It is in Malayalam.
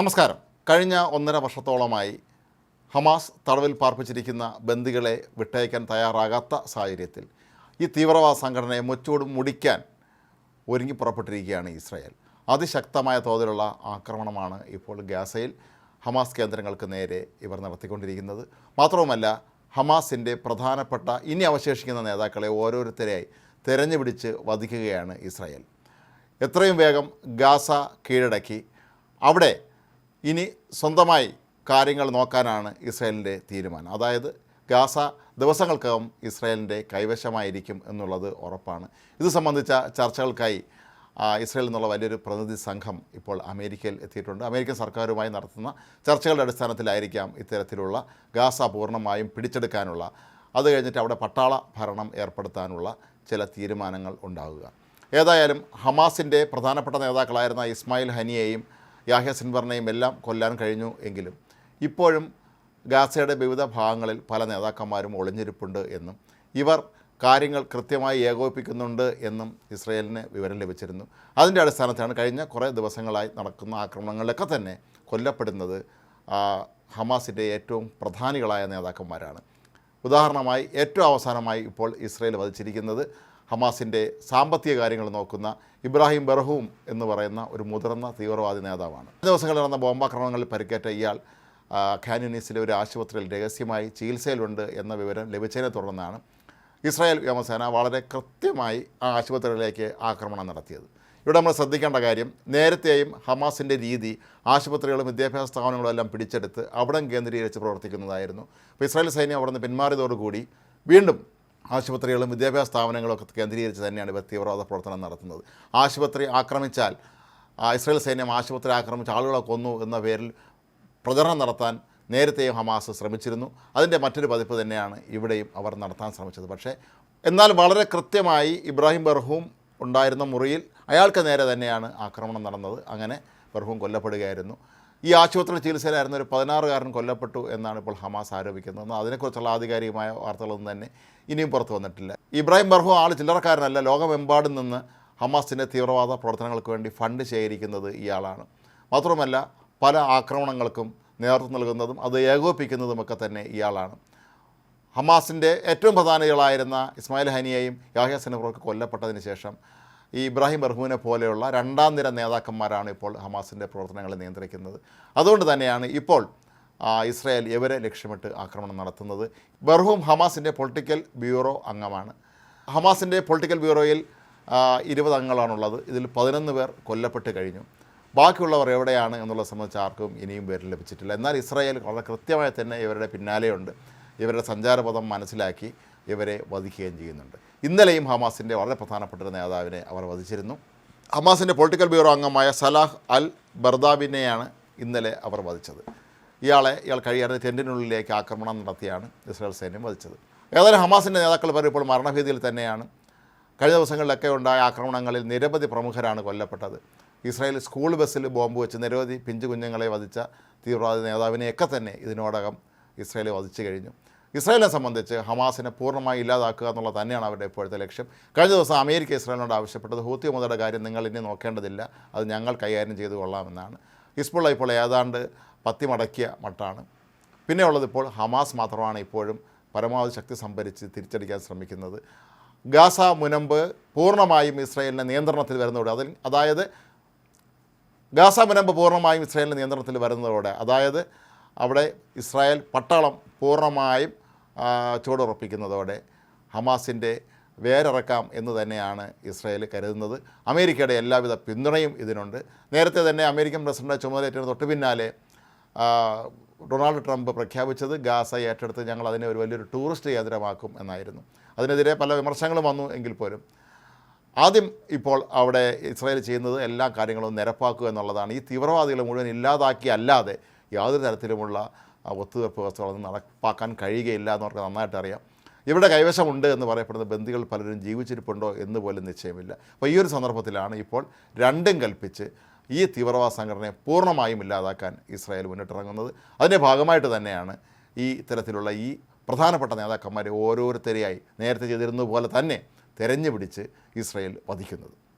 നമസ്കാരം. കഴിഞ്ഞ ഒന്നര വർഷത്തോളമായി ഹമാസ് തടവിൽ പാർപ്പിച്ചിരിക്കുന്ന ബന്ദികളെ വിട്ടയക്കാൻ തയ്യാറാകാത്ത സാഹചര്യത്തിൽ ഈ തീവ്രവാദ സംഘടനയെ മുച്ചോട് മുടിക്കാൻ ഒരുങ്ങി പുറപ്പെട്ടിരിക്കുകയാണ് ഇസ്രായേൽ. അതിശക്തമായ തോതിലുള്ള ആക്രമണമാണ് ഇപ്പോൾ ഗാസയിൽ ഹമാസ് കേന്ദ്രങ്ങൾക്ക് നേരെ ഇവർ നടത്തിക്കൊണ്ടിരിക്കുന്നത്. മാത്രവുമല്ല ഹമാസിന്റെ പ്രധാനപ്പെട്ട ഇനി അവശേഷിക്കുന്ന നേതാക്കളെ ഓരോരുത്തരെയായി തെരഞ്ഞുപിടിച്ച് വധിക്കുകയാണ് ഇസ്രായേൽ. എത്രയും വേഗം ഗാസ കീഴടക്കി. അവിടെ ഇനി സ്വന്തമായി കാര്യങ്ങൾ നോക്കാനാണ് ഇസ്രായേലിന്റെ തീരുമാനം. അതായത് ഗാസ ദിവസങ്ങൾക്കകം ഇസ്രായേലിന്റെ കൈവശമായിരിക്കും എന്നുള്ളത് ഉറപ്പാണ്. ഇത് സംബന്ധിച്ച ചർച്ചകൾക്കായി ഇസ്രായേൽ എന്നുള്ള വലിയൊരു പ്രതിനിധി സംഘം ഇപ്പോൾ അമേരിക്കയിൽ എത്തിയിട്ടുണ്ട്. അമേരിക്കൻ സർക്കാരുമായി നടത്തുന്ന ചർച്ചകളുടെ അടിസ്ഥാനത്തിലായിരിക്കാം ഇത്തരത്തിലുള്ള ഗാസ പൂർണമായും പിടിച്ചെടുക്കാനുള്ള അത് കഴിഞ്ഞിട്ട് അവിടെ പട്ടാള ഭരണം ഏർപ്പെടുത്താനുള്ള ചില തീരുമാനങ്ങൾ ഉണ്ടാകുക ഏതായാലും ഹമാസിന്റെ പ്രധാനപ്പെട്ട നേതാക്കളായിരുന്ന ഇസ്മായിൽ ഹനിയെയും യാഹ്യ സിൻവർണയും എല്ലാം കൊല്ലാൻ കഴിഞ്ഞു എങ്കിലും ഇപ്പോഴും ഗാസയുടെ വിവിധ ഭാഗങ്ങളിൽ പല നേതാക്കന്മാരും ഒളിഞ്ഞിരിപ്പുണ്ട് എന്നും ഇവർ കാര്യങ്ങൾ കൃത്യമായി ഏകോപിപ്പിക്കുന്നുണ്ട് എന്നും ഇസ്രയേലിന് വിവരം ലഭിച്ചിരുന്നു. അതിന്റെ അടിസ്ഥാനത്തിലാണ് കഴിഞ്ഞ കുറേ ദിവസങ്ങളായി നടക്കുന്ന ആക്രമണങ്ങളിലൊക്കെ തന്നെ കൊല്ലപ്പെടുന്നത് ഹമാസിന്റെ ഏറ്റവും പ്രധാനികളായ നേതാക്കന്മാരാണ്. ഉദാഹരണമായി ഏറ്റവും അവസാനമായി ഇപ്പോൾ ഇസ്രയേൽ വധിച്ചിരിക്കുന്നത് ഹമാസിന്റെ സാമ്പത്തിക കാര്യങ്ങൾ നോക്കുന്ന ഇബ്രാഹിം ബർഹൂം എന്ന് പറയുന്ന ഒരു മുതിർന്ന തീവ്രവാദി നേതാവാണ്. ദിവസങ്ങളിൽ നടന്ന ബോംബാക്രമണങ്ങളിൽ പരിക്കേറ്റ ഇയാൾ ഖാനുനീസിലെ ഒരു ആശുപത്രിയിൽ രഹസ്യമായി ചികിത്സയിലുണ്ട് എന്ന വിവരം ലഭിച്ചതിനെ തുടർന്നാണ് ഇസ്രായേൽ വ്യോമസേന വളരെ കൃത്യമായി ആ ആശുപത്രികളിലേക്ക് ആക്രമണം നടത്തിയത്. ഇവിടെ നമ്മൾ ശ്രദ്ധിക്കേണ്ട കാര്യം നേരത്തെയും ഹമാസിന്റെ രീതി ആശുപത്രികളും വിദ്യാഭ്യാസ സ്ഥാപനങ്ങളും എല്ലാം പിടിച്ചെടുത്ത് അവിടം കേന്ദ്രീകരിച്ച് പ്രവർത്തിക്കുന്നതായിരുന്നു. അപ്പോൾ ഇസ്രായേൽ സൈന്യം അവിടെ നിന്ന് പിന്മാറിയതോടുകൂടി വീണ്ടും ആശുപത്രികളും വിദ്യാഭ്യാസ സ്ഥാപനങ്ങളും ഒക്കെ കേന്ദ്രീകരിച്ച് തന്നെയാണ് ഇവർ തീവ്രവാദ പ്രവർത്തനം നടത്തുന്നത്. ആശുപത്രി ആക്രമിച്ചാൽ ഇസ്രയേൽ ഇസ്രായേൽ സൈന്യം ആശുപത്രി ആക്രമിച്ച് ആളുകളെ കൊന്നു എന്ന പേരിൽ പ്രചരണം നടത്താൻ നേരത്തെയും ഹമാസ് ശ്രമിച്ചിരുന്നു. അതിന്റെ മറ്റൊരു പതിപ്പ് തന്നെയാണ് ഇവിടെയും അവർ നടത്താൻ ശ്രമിച്ചത്. പക്ഷേ എന്നാൽ വളരെ കൃത്യമായി ഇബ്രാഹിം ബർഹൂം ഉണ്ടായിരുന്ന മുറിയിൽ അയാൾക്ക് നേരെ തന്നെയാണ് ആക്രമണം നടന്നത്. അങ്ങനെ ബർഹൂം കൊല്ലപ്പെടുകയായിരുന്നു. ഈ ആശുപത്രിയിൽ ചികിത്സയിലായിരുന്ന ഒരു പതിനാറുകാരൻ കൊല്ലപ്പെട്ടു എന്നാണ് ഇപ്പോൾ ഹമാസ് ആരോപിക്കുന്നത്. അതിനെക്കുറിച്ചുള്ള ആധികാരികമായ വാർത്തകളൊന്നും തന്നെ ഇനിയും പുറത്തു വന്നിട്ടില്ല. ഇബ്രാഹിം ബർഹു ആൾ ചില്ലറക്കാരനല്ല ലോകമെമ്പാടും നിന്ന് ഹമാസിന്റെ തീവ്രവാദ പ്രവർത്തനങ്ങൾക്ക് വേണ്ടി ഫണ്ട് ശേഖരിക്കുന്നത് ഇയാളാണ്. മാത്രമല്ല പല ആക്രമണങ്ങൾക്കും നേതൃത്വം നൽകുന്നതും അത് ഏകോപിപ്പിക്കുന്നതുമൊക്കെ തന്നെ ഇയാളാണ്. ഹമാസിന്റെ ഏറ്റവും പ്രധാനികളായിരുന്ന ഇസ്മായിൽ ഹനിയെയും യാഹ്യ സിനഫറൊക്കെ കൊല്ലപ്പെട്ടതിന് ശേഷം ഈ ഇബ്രാഹിം ബർഹൂവിനെ പോലെയുള്ള രണ്ടാം നിര നേതാക്കന്മാരാണ് ഇപ്പോൾ ഹമാസിന്റെ പ്രവർത്തനങ്ങളെ നിയന്ത്രിക്കുന്നത്. അതുകൊണ്ട് തന്നെയാണ് ഇപ്പോൾ ഇസ്രായേൽ ഇവരെ ലക്ഷ്യമിട്ട് ആക്രമണം നടത്തുന്നത്. ബർഹൂം ഹമാസിന്റെ പൊളിറ്റിക്കൽ ബ്യൂറോ അംഗമാണ്. ഹമാസിന്റെ പൊളിറ്റിക്കൽ ബ്യൂറോയിൽ ഇരുപത് അംഗങ്ങളാണുള്ളത്. ഇതിൽ പതിനൊന്ന് പേർ കൊല്ലപ്പെട്ട് കഴിഞ്ഞു. ബാക്കിയുള്ളവർ എവിടെയാണ് എന്നുള്ളത് സംബന്ധിച്ച് ആർക്കും ഇനിയും പേര് ലഭിച്ചിട്ടില്ല. എന്നാൽ ഇസ്രായേൽ വളരെ കൃത്യമായി തന്നെ ഇവരുടെ പിന്നാലെയുണ്ട്. ഇവരുടെ സഞ്ചാരപഥം മനസ്സിലാക്കി ഇവരെ വധിക്കുകയും ചെയ്യുന്നുണ്ട്. ഇന്നലെയും ഹമാസിന്റെ വളരെ പ്രധാനപ്പെട്ട ഒരു നേതാവിനെ അവർ വധിച്ചിരുന്നു. ഹമാസിന്റെ പൊളിറ്റിക്കൽ ബ്യൂറോ അംഗമായ സലാഹ് അൽ ബർദാബിനെയാണ് ഇന്നലെ അവർ വധിച്ചത്. ഇയാളെ ഇയാൾ കഴിയാതെ ടെന്റിനുള്ളിലേക്ക് ആക്രമണം നടത്തിയാണ് ഇസ്രായേൽ സൈന്യം വധിച്ചത്. ഏതായാലും ഹമാസിന്റെ നേതാക്കൾ വരെ ഇപ്പോൾ മരണഭീതിയിൽ തന്നെയാണ്. കഴിഞ്ഞ ദിവസങ്ങളിലൊക്കെ ഉണ്ടായ ആക്രമണങ്ങളിൽ നിരവധി പ്രമുഖരാണ് കൊല്ലപ്പെട്ടത്. ഇസ്രായേൽ സ്കൂൾ ബസ്സിൽ ബോംബ് വെച്ച് നിരവധി പിഞ്ചു കുഞ്ഞുങ്ങളെ വധിച്ച തീവ്രവാദി നേതാവിനെയൊക്കെ തന്നെ ഇതിനോടകം ഇസ്രായേൽ വധിച്ചു കഴിഞ്ഞു. ഇസ്രായേലിനെ സംബന്ധിച്ച് ഹമാസിനെ പൂർണമായി ഇല്ലാതാക്കുക എന്നുള്ളത് തന്നെയാണ് അവരുടെ ഇപ്പോഴത്തെ ലക്ഷ്യം. കഴിഞ്ഞ ദിവസം അമേരിക്ക ഇസ്രായേലിനോട് ആവശ്യപ്പെട്ടത് ഹൂത്തി മുതയുടെ കാര്യം നിങ്ങൾ ഇനി നോക്കേണ്ടതില്ല. അത് ഞങ്ങൾ കൈകാര്യം ചെയ്തു കൊള്ളാമെന്നാണ്. ഹിസ്ബുള്ള ഇപ്പോൾ ഏതാണ്ട് പത്തി മടക്കിയ മട്ടാണ്. പിന്നെ ഉള്ളത് ഇപ്പോൾ ഹമാസ് മാത്രമാണ് ഇപ്പോഴും പരമാവധി ശക്തി സംഭരിച്ച് തിരിച്ചടിക്കാൻ ശ്രമിക്കുന്നത്. ഗാസ മുനമ്പ് പൂർണമായും ഇസ്രായേലിന്റെ നിയന്ത്രണത്തിൽ വരുന്നതോടെ അതിൽ അതായത് ഗാസ മുനമ്പ് പൂർണമായും ഇസ്രായേലിന്റെ നിയന്ത്രണത്തിൽ വരുന്നതോടെ അതായത് അവിടെ ഇസ്രായേൽ പട്ടാളം പൂർണമായും ചുവടുറപ്പിക്കുന്നതോടെ ഹമാസിന്റെ വേരിറക്കാം എന്ന് തന്നെയാണ് ഇസ്രായേൽ കരുതുന്നത്. അമേരിക്കയുടെ എല്ലാവിധ പിന്തുണയും ഇതിനുണ്ട്. നേരത്തെ തന്നെ അമേരിക്കൻ പ്രസിഡന്റ് ചുമതലയേറ്റ തൊട്ട് പിന്നാലെ ഡൊണാൾഡ് ട്രംപ് പ്രഖ്യാപിച്ചത് ഗാസ ഏറ്റെടുത്ത് ഞങ്ങൾ അതിനെ ഒരു വലിയൊരു ടൂറിസ്റ്റ് കേന്ദ്രമാക്കും എന്നായിരുന്നു. അതിനെതിരെ പല വിമർശനങ്ങളും വന്നു എങ്കിൽ പോലും. ആദ്യം ഇപ്പോൾ അവിടെ ഇസ്രായേൽ ചെയ്യുന്നത് എല്ലാ കാര്യങ്ങളും നിരപ്പാക്കുക എന്നുള്ളതാണ്. ഈ തീവ്രവാദികളെ മുഴുവൻ ഇല്ലാതാക്കി അല്ലാതെ യാതൊരു തരത്തിലുമുള്ള ഒത്തുതീർപ്പ് വ്യവസ്ഥകളൊന്നും നടപ്പാക്കാൻ കഴിയുകയില്ല എന്നവർക്ക് നന്നായിട്ട് അറിയാം. ഇവിടെ കൈവശമുണ്ട് എന്ന് പറയപ്പെടുന്ന ബന്ധികൾ പലരും ജീവിച്ചിരിപ്പുണ്ടോ എന്ന് പോലും നിശ്ചയമില്ല. അപ്പോൾ ഈ ഒരു സന്ദർഭത്തിലാണ് ഇപ്പോൾ രണ്ടും കൽപ്പിച്ച് ഈ തീവ്രവാദ സംഘടനയെ പൂർണമായും ഇല്ലാതാക്കാൻ ഇസ്രായേൽ മുന്നിട്ടിറങ്ങുന്നത്. അതിന്റെ ഭാഗമായിട്ട് തന്നെയാണ് ഈ തരത്തിലുള്ള ഈ പ്രധാനപ്പെട്ട നേതാക്കന്മാരെ ഓരോരുത്തരെയായി നേരത്തെ ചെയ്തിരുന്നത് പോലെ തന്നെ തെരഞ്ഞു പിടിച്ച് ഇസ്രായേൽ വധിക്കുന്നത്.